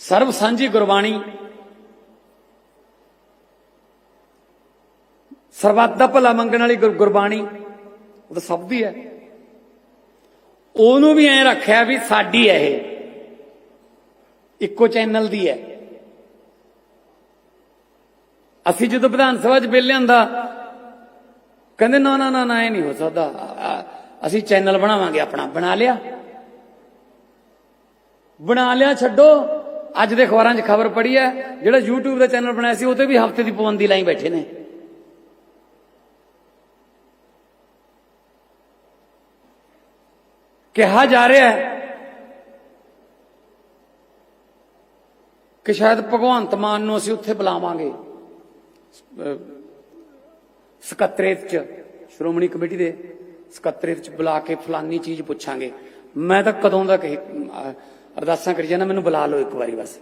ਸਰਬ ਸਾਂਝੀ ਗੁਰਬਾਣੀ ਸਰਬੱਤ ਦਾ ਭਲਾ ਮੰਗਣ ਵਾਲੀ ਗੁਰਬਾਣੀ, ਉਹ ਤਾਂ ਸਭ ਦੀ ਹੈ। ਉਹਨੂੰ ਵੀ ਐ ਰੱਖਿਆ ਵੀ ਸਾਡੀ ਹੈ ਇਹ। ਇੱਕੋ ਚੈਨਲ ਦੀ ਹੈ। ਅਸੀਂ ਜਦੋਂ ਵਿਧਾਨ ਸਭਾ 'ਚ ਬਿੱਲ ਲਿਆਂਦਾ ਕਹਿੰਦੇ ਨਾ ਨਾ ਨਾ ਨਾ, ਇਹ ਨਹੀਂ ਹੋ ਸਕਦਾ। ਅਸੀਂ ਚੈਨਲ ਬਣਾਵਾਂਗੇ, ਆਪਣਾ ਬਣਾ ਲਿਆ। ਬਣਾ ਲਿਆ, ਛੱਡੋ। ਅੱਜ ਦੇ ਅਖਬਾਰਾਂ 'ਚ ਖਬਰ ਪੜੀ ਹੈ, ਜਿਹੜਾ YouTube ਦਾ ਚੈਨਲ ਬਣਾਇਆ ਸੀ ਉਹ ਤੇ ਵੀ ਹਫ਼ਤੇ ਦੀ ਪਾਬੰਦੀ ਲਾਈ ਬੈਠੇ ਨੇ। ਕਿਹਾ ਜਾ ਰਿਹਾ ਹੈ ਕਿ ਸ਼ਾਇਦ ਭਗਵੰਤ ਮਾਨ ਨੂੰ ਅਸੀਂ ਉੱਥੇ ਬੁਲਾਵਾਂਗੇ, ਅਹ, ਸਕੱਤਰੇਤ ਚ, ਸ਼੍ਰੋਮਣੀ ਕਮੇਟੀ ਦੇ ਸਕੱਤਰੇਤ ਚ ਬੁਲਾ ਕੇ ਫਲਾਨੀ ਚੀਜ਼ ਪੁੱਛਾਂਗੇ। ਮੈਂ ਤਾਂ ਕਦੋਂ ਦਾ ਕਹੀ ਅਰਦਾਸਾਂ ਕਰੀ ਜਾਣਾ ਮੈਨੂੰ ਬੁਲਾ ਲਓ ਇੱਕ ਵਾਰੀ ਬਸ।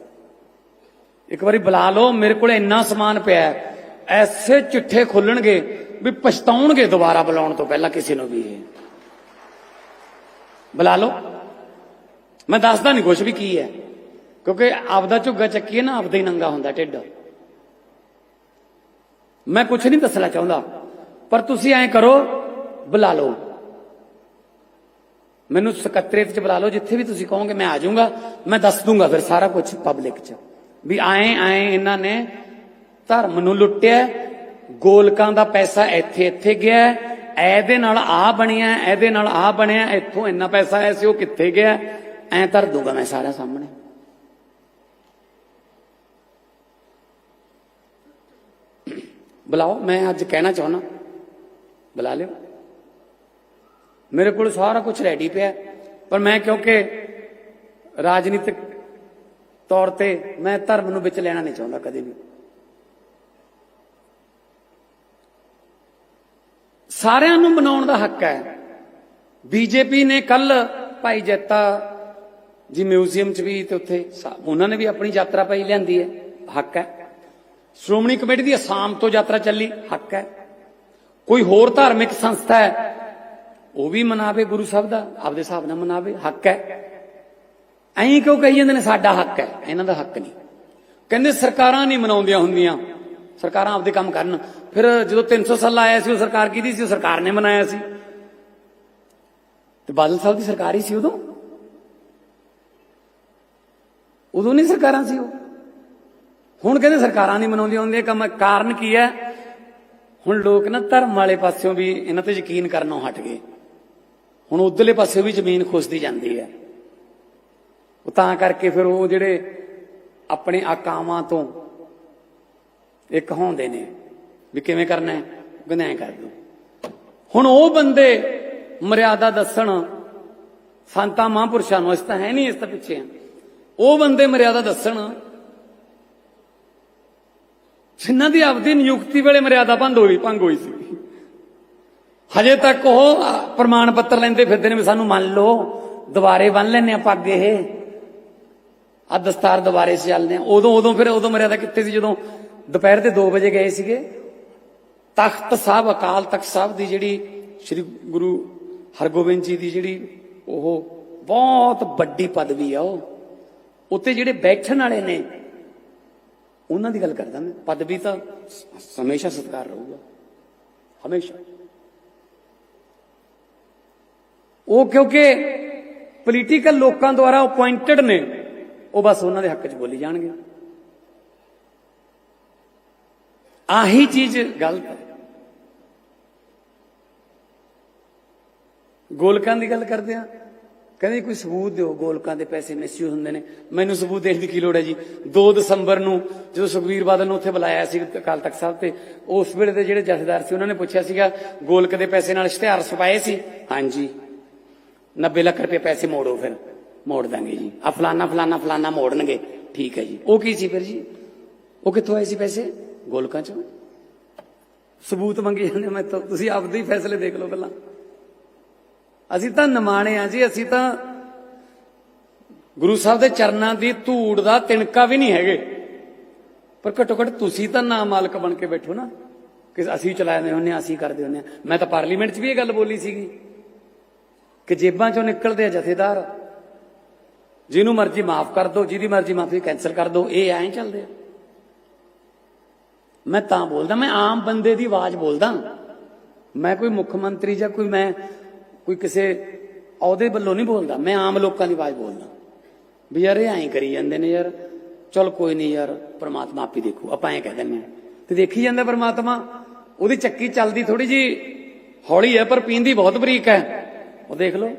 ਇੱਕ ਵਾਰੀ ਬੁਲਾ ਲਓ, ਮੇਰੇ ਕੋਲ ਇੰਨਾ ਸਮਾਨ ਪਿਆ ਐਸੇ ਚਿੱਠੇ ਖੋਲਣਗੇ ਵੀ ਪਛਤਾਉਣਗੇ ਦੁਬਾਰਾ ਬੁਲਾਉਣ ਤੋਂ ਪਹਿਲਾਂ ਕਿਸੇ ਨੂੰ ਵੀ ਇਹ। ਬੁਲਾ ਲਓ। ਮੈਂ ਦੱਸਦਾ ਨਹੀਂ ਕੁਛ ਵੀ ਕੀ ਹੈ। ਕਿਉਂਕਿ ਆਪਦਾ ਝੁੱਗਾ ਚੱਕੀਏ ਨਾ, ਆਪਦਾ ਹੀ ਨੰਗਾ ਹੁੰਦਾ ਢਿੱਡ। ਮੈਂ ਕੁਛ ਨਹੀਂ ਦੱਸਣਾ ਚਾਹੁੰਦਾ। ਪਰ ਤੁਸੀਂ ਐਂ ਕਰੋ, ਬੁਲਾ ਲਓ। ਮੈਨੂੰ ਸਕੱਤਰੇਤ ਚ ਬੁਲਾ ਲਓ, ਜਿੱਥੇ ਵੀ ਤੁਸੀਂ ਕਹੋਗੇ ਮੈਂ ਆ ਜਾਊਂਗਾ, ਮੈਂ ਦੱਸ ਦੂੰਗਾ ਫਿਰ ਸਾਰਾ ਕੁਝ ਪਬਲਿਕ ਚ। ਵੀ ਆਏ ਆਏ ਇਹਨਾਂ ਨੇ ਧਰਮ ਨੂੰ ਲੁੱਟਿਆ, ਗੋਲਕਾਂ ਦਾ ਪੈਸਾ ਇੱਥੇ ਇੱਥੇ ਗਿਆ, ਇਹਦੇ ਨਾਲ ਆ ਬਣਿਆ, ਇਹਦੇ ਨਾਲ ਆ ਬਣਿਆ, ਇੱਥੋਂ ਇੰਨਾ ਪੈਸਾ ਆਇਆ ਸੀ, ਉਹ ਕਿੱਥੇ ਗਿਆ? ਐਂ ਧਰ ਦੂੰਗਾ ਮੈਂ ਸਾਰਿਆਂ ਸਾਹਮਣੇ। ਬੁਲਾਓ, ਮੈਂ ਅੱਜ ਕਹਿਣਾ ਚਾਹੁੰਦਾ। ਬੁਲਾ ਲਿਓ। ਮੇਰੇ ਕੋਲ ਸਾਰਾ ਕੁਝ ਰੈਡੀ ਪਿਆ ਪਰ ਮੈਂ ਕਿਉਂਕਿ ਰਾਜਨੀਤਿਕ ਤੌਰ ਤੇ ਮੈਂ ਧਰਮ ਨੂੰ ਵਿੱਚ ਲੈਣਾ ਨਹੀਂ ਚਾਹੁੰਦਾ ਕਦੇ ਵੀ। ਸਾਰਿਆਂ ਨੂੰ ਬਣਾਉਣ ਦਾ ਹੱਕ ਹੈ। ਬੀਜੇਪੀ ਨੇ ਕੱਲ ਭਾਈ ਜੱਤਾ ਜੀ ਮਿਊਜ਼ੀਅਮ 'ਚ ਵੀ ਤੇ ਉੱਥੇ ਉਹਨਾਂ ਨੇ ਵੀ ਆਪਣੀ ਯਾਤਰਾ ਪਾਈ ਲਿਆਂਦੀ ਹੈ। ਹੱਕ ਹੈ। ਸ਼੍ਰੋਮਣੀ ਕਮੇਟੀ ਦੀ ਅਸਾਮ ਤੋਂ ਯਾਤਰਾ ਚੱਲੀ। ਹੱਕ ਹੈ। ਕੋਈ ਹੋਰ ਧਾਰਮਿਕ ਸੰਸਥਾ ਹੈ ਉਹ ਵੀ ਮਨਾਵੇ ਗੁਰੂ ਸਾਹਿਬ ਦਾ, ਆਪਦੇ ਹਿਸਾਬ ਨਾਲ ਮਨਾਵੇ, ਹੱਕ ਹੈ। ਐਂ ਕਿਉਂ ਕਹੀ ਜਾਂਦੇ ਨੇ, ਸਾਡਾ ਹੱਕ ਹੈ, ਇਹਨਾਂ ਦਾ ਹੱਕ ਨਹੀਂ। ਕਹਿੰਦੇ ਸਰਕਾਰਾਂ ਨਹੀਂ ਮਨਾਉਂਦੀਆਂ ਹੁੰਦੀਆਂ, ਸਰਕਾਰਾਂ ਆਪਦੇ ਕੰਮ ਕਰਨ। ਫਿਰ ਜਦੋਂ 300 ਸਾਲ ਆਇਆ ਸੀ, ਉਹ ਸਰਕਾਰ ਕਿਹਦੀ ਸੀ? ਉਹ ਸਰਕਾਰ ਨੇ ਮਨਾਇਆ ਸੀ। ਤੇ ਬਾਦਲ ਸਾਹਿਬ ਦੀ ਸਰਕਾਰ ਹੀ ਸੀ ਉਦੋਂ? ਉਦੋਂ ਨਹੀਂ ਸਰਕਾਰਾਂ ਸੀ ਉਹ। ਹੁਣ ਕਹਿੰਦੇ ਸਰਕਾਰਾਂ ਨਹੀਂ ਮਨਾਉਂਦੀਆਂ ਹੁੰਦੀਆਂ, ਕੰਮ, ਕਾਰਨ ਕੀ ਹੈ? ਹੁਣ ਲੋਕ ਨਾ ਧਰਮ ਵਾਲੇ ਪਾਸਿਓਂ ਵੀ ਇਹਨਾਂ ਤੇ ਯਕੀਨ ਕਰਨੋਂ ਹਟ ਗਏ। ਹੁਣ ਉਧਰਲੇ ਪਾਸੇ ਵੀ ਜ਼ਮੀਨ ਖੁਸਦੀ ਜਾਂਦੀ ਹੈ। ਉਹ ਤਾਂ ਕਰਕੇ ਫਿਰ ਉਹ ਜਿਹੜੇ ਆਪਣੇ ਆਕਾਵਾਂ ਤੋਂ ਇੱਕ ਹੁੰਦੇ ਨੇ, ਵੀ ਕਿਵੇਂ ਕਰਨਾ ਹੈ? ਕਹਿੰਦੇ ਕਰ ਦੋ। ਹੁਣ ਉਹ ਬੰਦੇ ਮਰਿਆਦਾ ਦੱਸਣ, ਸੰਤਾਂ ਮਹਾਂਪੁਰਸ਼ਾਂ ਨੂੰ ਇਸ ਤਾਂ ਹੈ ਨਹੀਂ ਇਸ ਤਾਂ ਪਿੱਛੇ ਆ ਉਹ ਬੰਦੇ ਮਰਿਆਦਾ ਦੱਸਣ, ਜਿਨ੍ਹਾਂ ਦੀ ਆਪਦੀ ਨਿਯੁਕਤੀ ਵੇਲੇ ਮਰਿਆਦਾ ਭੰਗ ਹੋਈ ਭੰਗ ਹੋਈ ਸੀ। ਹਜੇ ਤੱਕ ਉਹ ਪ੍ਰਮਾਣ ਪੱਤਰ ਲੈਂਦੇ ਫਿਰਦੇ ਨੇ ਵੀ ਸਾਨੂੰ ਮੰਨ ਲਓ, ਦੁਬਾਰੇ ਬੰਨ ਲੈਨੇ ਆ ਪੱਗ ਇਹ। ਆ ਦਸਤਾਰ ਦੁਬਾਰੇ ਸੇ ਚੱਲਦੇ ਆ ਉਦੋਂ ਉਦੋਂ ਫਿਰ ਉਦੋਂ ਮਰਿਆਦਾ ਕਿੱਥੇ ਸੀ? ਜਦੋਂ ਦੁਪਹਿਰ ਦੇ 2 ਵਜੇ ਗਏ ਸੀਗੇ। ਤਖਤ ਸਾਹਿਬ, ਅਕਾਲ ਤਖਤ ਸਾਹਿਬ ਦੀ ਜਿਹੜੀ ਸ੍ਰੀ ਗੁਰੂ ਹਰਗੋਬਿੰਦ ਜੀ ਦੀ ਜਿਹੜੀ ਉਹ ਬਹੁਤ ਵੱਡੀ ਪਦਵੀ ਆ ਉਹ। ਉੱਤੇ ਜਿਹੜੇ ਬੈਠਣ ਵਾਲੇ ਨੇ, ਉਹਨਾਂ ਦੀ ਗੱਲ ਕਰਦਾ ਮੈਂ। ਪਦਵੀ ਤਾਂ ਹਮੇਸ਼ਾ ਸਤਿਕਾਰ ਰਹੂਗਾ। ਹਮੇਸ਼ਾ। ਉਹ ਕਿਉਂਕਿ ਪੋਲੀਟੀਕਲ ਲੋਕਾਂ ਦੁਆਰਾ ਅਪਾਇੰਟਡ ਨੇ, ਉਹ ਬਸ ਉਹਨਾਂ ਦੇ ਹੱਕ 'ਚ ਬੋਲੀ ਜਾਣਗੇ। ਆਹੀ ਚੀਜ਼ ਗਲਤ ਹੈ ਗੋਲਕਾਂ ਦੀ ਗੱਲ ਕਰਦੇ ਆ। ਕਹਿੰਦੇ ਕੋਈ ਸਬੂਤ ਦਿਓ, ਗੋਲਕਾਂ ਦੇ ਪੈਸੇ ਮਿਸਯੂਜ਼ ਹੁੰਦੇ ਨੇ। ਮੈਨੂੰ ਸਬੂਤ ਦੇਣ ਦੀ ਕੀ ਲੋੜ ਹੈ ਜੀ? 2 ਦਸੰਬਰ ਨੂੰ ਜਦੋਂ ਸੁਖਵੀਰ ਬਾਦਲ ਨੂੰ ਉੱਥੇ ਬੁਲਾਇਆ ਸੀ ਅਕਾਲ ਤਖਤ ਸਾਹਿਬ ਤੇ, ਉਸ ਵੇਲੇ ਦੇ ਜਿਹੜੇ ਜਥੇਦਾਰ ਸੀ, ਉਹਨਾਂ ਨੇ ਪੁੱਛਿਆ ਸੀਗਾ, ਗੋਲਕ ਦੇ ਪੈਸੇ ਨਾਲ ਇਸ਼ਤਿਹਾਰ ਛਪਾਏ ਸੀ? ਹਾਂਜੀ। 90 ਲੱਖ ਰੁਪਏ ਪੈਸੇ ਮੋੜੋ ਫਿਰ। ਮੋੜ ਦਾਂਗੇ ਜੀ। ਆ ਫਲਾਨਾ ਫਲਾਨਾ ਫਲਾਨਾ ਮੋੜਨਗੇ। ਠੀਕ ਹੈ ਜੀ। ਉਹ ਕੀ ਸੀ ਫਿਰ ਜੀ? ਉਹ ਕਿੱਥੋਂ ਆਏ ਸੀ ਪੈਸੇ? ਗੋਲਕਾਂ ਚੋਂ? ਸਬੂਤ ਮੰਗੇ ਜਾਂਦੇ ਮੈਂ ਤਾਂ। ਤੁਸੀਂ ਆਪਦੇ ਹੀ ਫੈਸਲੇ ਦੇਖ ਲਓ ਪਹਿਲਾਂ। ਅਸੀਂ ਤਾਂ ਨਿਮਾਣੇ ਆ ਜੀ। ਅਸੀਂ ਤਾਂ ਗੁਰੂ ਸਾਹਿਬ ਦੇ ਚਰਨਾਂ ਦੀ ਧੂੜ ਦਾ ਤਿਣਕਾ ਵੀ ਨਹੀਂ ਹੈਗੇ। ਪਰ ਘੱਟੋ ਘੱਟ ਤੁਸੀਂ ਤਾਂ ਨਾ ਮਾਲਕ ਬਣ ਕੇ ਬੈਠੋ ਨਾ। ਕਿ ਅਸੀਂ ਚਲਾਉਂਦੇ ਹੁੰਨੇ ਆ ਅਸੀਂ ਕਰਦੇ ਹੁੰਨੇ ਆ ਮੈਂ ਤਾਂ ਪਾਰਲੀਮੈਂਟ 'ਚ ਵੀ ਇਹ ਗੱਲ ਬੋਲੀ ਸੀਗੀ। ਕਿ ਜੇਬਾਂ 'ਚੋਂ ਨਿਕਲਦੇ ਆ ਜਥੇਦਾਰ। ਜਿਹਨੂੰ ਮਰਜ਼ੀ ਮਾਫ ਕਰ ਦਿਓ ਜਿਹਦੀ ਮਰਜ਼ੀ ਮਾਫੀ ਕੈਨਸਲ ਕਰ ਦਿਓ ਇਹ ਐਂ ਚੱਲਦੇ ਆ। ਮੈਂ ਤਾਂ ਬੋਲਦਾ, ਮੈਂ ਆਮ ਬੰਦੇ ਦੀ ਆਵਾਜ਼ ਬੋਲਦਾ। ਮੈਂ ਕੋਈ ਮੁੱਖ ਮੰਤਰੀ ਜਾਂ ਕੋਈ ਮੈਂ ਕੋਈ ਕਿਸੇ ਅਹੁਦੇ ਵੱਲੋਂ ਨਹੀਂ ਬੋਲਦਾ, ਮੈਂ ਆਮ ਲੋਕਾਂ ਦੀ ਆਵਾਜ਼ ਬੋਲਦਾ। ਵੀ ਯਾਰ ਇਹ ਐਂ ਕਰੀ ਜਾਂਦੇ ਨੇ ਯਾਰ, ਚਲ ਕੋਈ ਨਹੀਂ ਯਾਰ, ਪ੍ਰਮਾਤਮਾ ਆਪੇ ਦੇਖੂ, ਆਪਾਂ ਐਂ ਕਹਿ ਦਿੰਦੇ ਹਾਂ। ਤੇ ਦੇਖੀ ਜਾਂਦਾ ਪ੍ਰਮਾਤਮਾ, ਉਹਦੀ ਚੱਕੀ ਚੱਲਦੀ ਥੋੜੀ ਜੀ ਹੌਲੀ ਹੈ, ਪਰ ਪੀਂਦੀ ਬਹੁਤ ਬਰੀਕ ਹੈ। ਉਹ ਦੇਖ ਲਓ।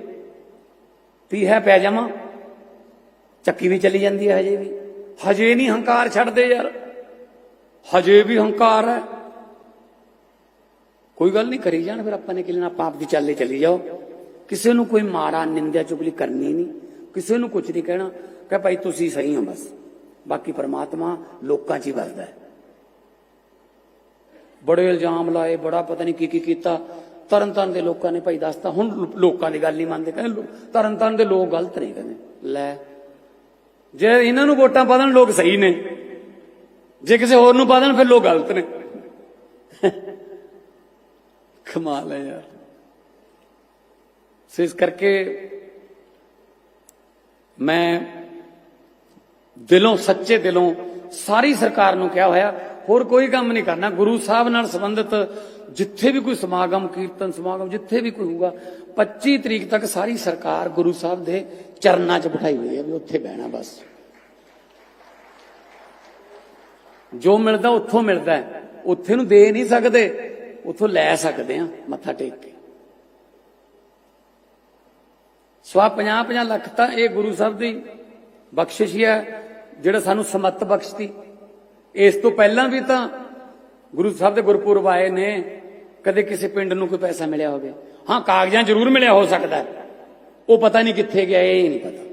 ਪੀ ਹੈ ਪੈ ਜਾਵਾਂ ਚੱਕੀ ਵੀ ਚਲੀ ਜਾਂਦੀ ਹੈ ਹਜੇ ਵੀ। ਹਜੇ ਨਹੀਂ ਹੰਕਾਰ ਛੱਡਦੇ ਯਾਰ। ਹਜੇ ਵੀ ਹੰਕਾਰ ਹੈ। ਕੋਈ ਗੱਲ ਨਹੀਂ, ਕਰੀ ਜਾਣ ਫਿਰ ਆਪਾਂ ਨੇ ਕਿ ਲੈਣਾ ਪਾਪ ਦੀ ਚਾਲੇ ਚਲੀ ਜਾਓ। ਕਿਸੇ ਨੂੰ ਕੋਈ ਮਾਰਾ, ਨਿੰਦਿਆ, ਚੁਗਲੀ ਕਰਨੀ ਨਹੀਂ। ਕਿਸੇ ਨੂੰ ਕੁਝ ਨਹੀਂ ਕਹਿਣਾ। ਕਿ ਭਾਈ ਤੁਸੀਂ ਸਹੀ ਹੋ ਬਸ। ਬਾਕੀ ਪਰਮਾਤਮਾ ਲੋਕਾਂ 'ਚ ਹੀ ਵਸਦਾ ਹੈ। ਬੜੇ ਇਲਜ਼ਾਮ ਲਾਏ, ਬੜਾ ਪਤਾ ਨਹੀਂ ਕੀ ਕੀ ਕੀਤਾ। ਤਰਨਤਾਰਨ ਦੇ ਲੋਕਾਂ ਨੇ ਭਾਈ ਦੱਸਤਾ, ਹੁਣ ਲੋਕਾਂ ਦੀ ਗੱਲ ਨਹੀਂ ਮੰਨਦੇ, ਕਹਿੰਦੇ ਲੋ- ਤਰਨਤਾਰਨ ਦੇ ਲੋਕ ਗਲਤ ਨੇ, ਕਹਿੰਦੇ। ਲੈ, ਜੇ ਇਹਨਾਂ ਨੂੰ ਵੋਟਾਂ ਪਾ ਦੇਣ, ਲੋਕ ਸਹੀ ਨੇ। ਜੇ ਕਿਸੇ ਹੋਰ ਨੂੰ ਪਾ ਦੇਣ, ਫਿਰ ਲੋਕ ਗਲਤ ਨੇ। ਕਮਾਲ ਹੈ ਯਾਰ। ਸੋ ਇਸ ਕਰਕੇ ਮੈਂ ਦਿਲੋਂ, ਸੱਚੇ ਦਿਲੋਂ ਸਾਰੀ ਸਰਕਾਰ ਨੂੰ ਕਿਹਾ ਹੋਇਆ, ਹੋਰ ਕੋਈ ਕੰਮ ਨਹੀਂ ਕਰਨਾ। ਗੁਰੂ ਸਾਹਿਬ ਨਾਲ ਸੰਬੰਧਿਤ ਜਿੱਥੇ ਵੀ ਕੋਈ ਸਮਾਗਮ, ਕੀਰਤਨ ਸਮਾਗਮ, ਜਿੱਥੇ ਵੀ ਕੋਈ ਹੋਊਗਾ 25 ਤਰੀਕ ਤੱਕ ਸਾਰੀ ਸਰਕਾਰ ਗੁਰੂ ਸਾਹਿਬ ਦੇ ਚਰਨਾਂ 'ਚ ਬਿਠਾਈ ਹੋਈ ਹੈ ਵੀ ਉੱਥੇ ਬਹਿਣਾ ਬਸ। ਜੋ ਮਿਲਦਾ ਉੱਥੋਂ ਮਿਲਦਾ ਹੈ। ਉੱਥੇ ਨੂੰ ਦੇ ਨਹੀਂ ਸਕਦੇ, ਉੱਥੋਂ ਲੈ ਸਕਦੇ ਆ ਮੱਥਾ ਟੇਕ ਕੇ। ਸਵਾ 50 50 ਲੱਖ ਤਾਂ ਇਹ ਗੁਰੂ ਸਾਹਿਬ ਦੀ ਬਖਸ਼ਿਸ਼ ਹੈ। ਜਿਹੜਾ ਸਾਨੂੰ ਸਮੱਤ ਬਖਸ਼ਤੀ ਇਸ ਤੋਂ ਪਹਿਲਾਂ ਵੀ ਤਾਂ ਗੁਰੂ ਸਾਹਿਬ ਦੇ ਗੁਰਪੁਰਬ ਆਏ ਨੇ, ਕਦੇ ਕਿਸੇ ਪਿੰਡ ਨੂੰ ਕੋਈ ਪੈਸਾ ਮਿਲਿਆ ਹੋਵੇ। ਹਾਂ, ਕਾਗਜ਼ਾਂ ਜ਼ਰੂਰ ਮਿਲਿਆ ਹੋ ਸਕਦਾ। ਉਹ ਪਤਾ ਨਹੀਂ ਕਿੱਥੇ ਗਿਆ, ਇਹ ਨਹੀਂ ਪਤਾ।